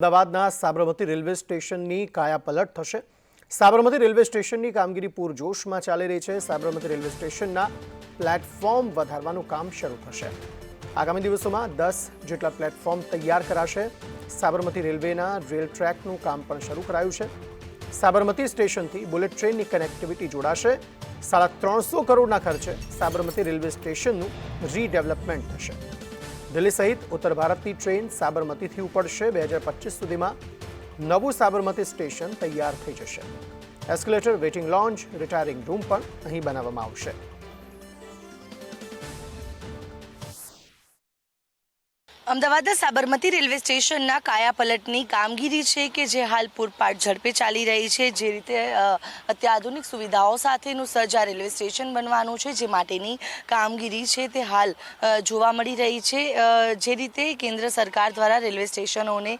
અમદાવાદના સાબરમતી રેલવે સ્ટેશનની કાયાપલટ થશે. સાબરમતી રેલવે સ્ટેશનની કામગીરી પૂરજોશમાં ચાલી રહી છે. સાબરમતી રેલવે સ્ટેશનના પ્લેટફોર્મ વધારવાનું કામ શરૂ થશે. આગામી દિવસોમાં દસ જેટલા પ્લેટફોર્મ તૈયાર કરાશે. સાબરમતી રેલવેના રેલ ટ્રેકનું કામ પણ શરૂ કરાયું છે. સાબરમતી સ્ટેશનથી બુલેટ ટ્રેનની કનેક્ટિવિટી જોડાશે. સાડા ત્રણસો કરોડના ખર્ચે સાબરમતી રેલવે સ્ટેશનનું રીડેવલપમેન્ટ થશે. દિલ્હી સહિત ઉત્તર ભારતની ટ્રેન સાબરમતીથી ઉપડશે. બે હજાર પચીસ સુધીમાં નવું સાબરમતી સ્ટેશન તૈયાર થઈ જશે. Escalator waiting lounge retiring room પણ અહીં બનાવવામાં આવશે. અમદાવાદના સાબરમતી રેલવે સ્ટેશનના કાયાપલટની કામગીરી છે કે જે હાલ પૂરપાટ ઝડપે ચાલી રહી છે, જે રીતે અત્યાધુનિક સુવિધાઓ સાથેનું સજ્જ આ રેલવે સ્ટેશન બનવાનું છે, જે માટેની કામગીરી છે તે હાલ જોવા મળી રહી છે. જે રીતે કેન્દ્ર સરકાર દ્વારા રેલવે સ્ટેશનોને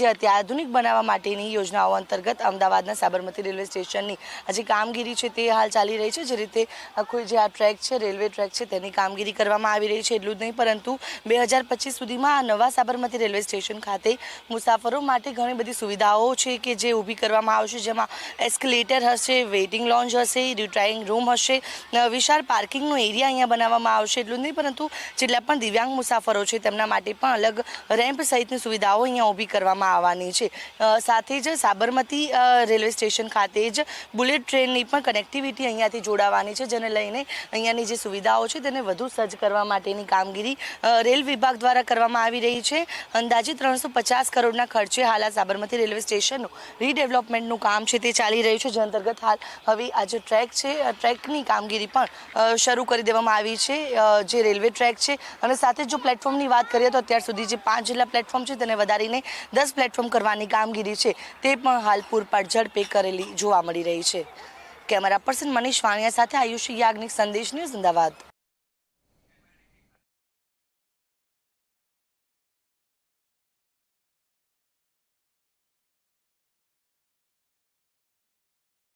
જે અત્યાધુનિક બનાવવા માટેની યોજનાઓ અંતર્ગત અમદાવાદના સાબરમતી રેલવે સ્ટેશનની જે કામગીરી છે તે હાલ ચાલી રહી છે. જે રીતે આખો જે આ ટ્રેક છે, રેલવે ટ્રેક છે તેની કામગીરી કરવામાં આવી રહી છે, એટલું જ નહીં પરંતુ બે હજાર પચીસ સુધીમાં આ નવા સાબરમતી રેલવે સ્ટેશન ખાતે મુસાફરો માટે ઘણી બધી સુવિધાઓ છે કે જે ઊભી કરવામાં આવશે જેમાં એસ્કેલેટર હશે વેઇટિંગ લોન્જ હશે રિટ્રાઇંગ રૂમ હશે વિશાળ પાર્કિંગનો એરિયા અહીંયા બનાવવામાં આવશે એટલું નહીં, પરંતુ જેટલા પણ દિવ્યાંગ મુસાફરો છે તેમના માટે પણ અલગ રેમ્પ સહિતની સુવિધાઓ અહીંયા ઊભી કરવામાં આવવાની છે. સાથે જ સાબરમતી રેલવે સ્ટેશન ખાતે જ બુલેટ ટ્રેનની પણ કનેક્ટિવિટી અહીંયાથી જોડાવાની છે, જેને લઈને અહીંયાની જે સુવિધાઓ છે તેને વધુ સજ્જ કરવા માટેની કામગીરી રેલ વિભાગ દ્વારા કરવામાં આવી રહી છે. અંદાજે ત્રણસો પચાસ કરોડના ખર્ચે હાલ આ સાબરમતી રેલવે સ્ટેશનનું રીડેવલપમેન્ટનું કામ છે તે ચાલી રહ્યું છે. જે અંતર્ગત હાલ હવે આ જે ટ્રેક છે ટ્રેકની કામગીરી પણ શરૂ કરી દેવામાં આવી છે. જે રેલવે ટ્રેક છે અને સાથે જો પ્લેટફોર્મની વાત કરીએ તો અત્યાર સુધી જે પાંચ જેટલા પ્લેટફોર્મ છે તેને વધારીને દસ પ્લેટફોર્મ કરવાની કામગીરી છે તે પણ હાલ પૂરપાટ ઝડપે કરેલી જોવા મળી રહી છે. કેમેરા પર્સન મનીષ વાણિયા સાથે આયુષ યાજ્ઞિક, સંદેશ ન્યૂઝ, અમદાવાદ.